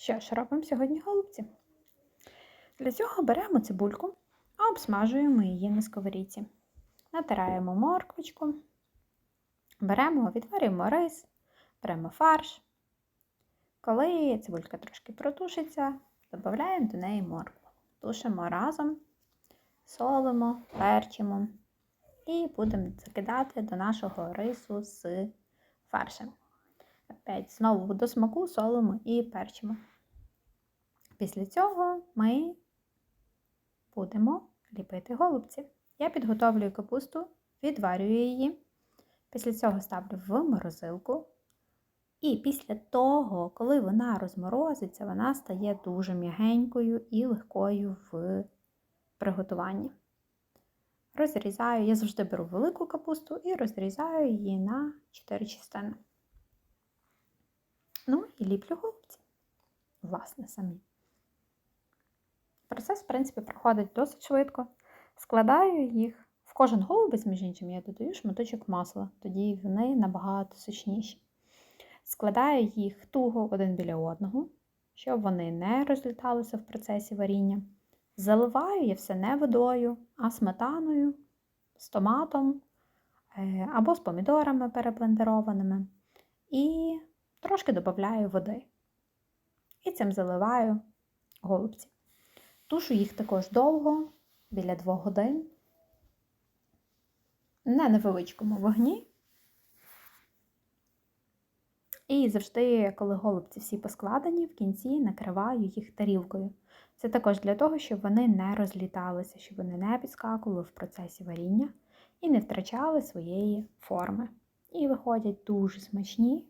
Що ж, робимо сьогодні голубці. Для цього беремо цибульку, а обсмажуємо її на сковорідці. Натираємо морквочку, беремо, відварюємо рис, беремо фарш. Коли цибулька трошки протушиться, додаємо до неї моркву. Тушимо разом, солимо, перчимо і будемо закидати до нашого рису з фаршем. Опять знову до смаку солимо і перчимо. Після цього ми будемо ліпити голубці. Я підготовлюю капусту, відварюю її. Після цього ставлю в морозилку. І після того, коли вона розморозиться, вона стає дуже м'ягенькою і легкою в приготуванні. Розрізаю, я завжди беру велику капусту і розрізаю її на 4 частини. Ну і ліплю голубці. Власне, самі. Процес, в принципі, проходить досить швидко. Складаю їх. В кожен голубець, між іншим, я додаю шматочок масла, тоді вони набагато сочніші. Складаю їх туго один біля одного, щоб вони не розліталися в процесі варіння. Заливаю я все не водою, а сметаною, з томатом або з помідорами переблендерованими. І трошки додаю води. І цим заливаю голубці. Тушу їх також довго, біля 2 годин, на невеличкому вогні. І завжди, коли голубці всі поскладені, в кінці накриваю їх тарілкою. Це також для того, щоб вони не розліталися, щоб вони не підскакували в процесі варіння і не втрачали своєї форми. І виходять дуже смачні,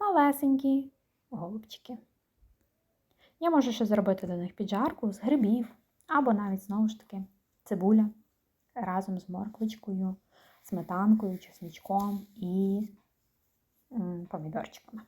малесенькі голубчики. Я можу ще зробити до них піджарку з грибів, або навіть, знову ж таки, цибуля разом з морквочкою, сметанкою, чесничком і помідорчиками.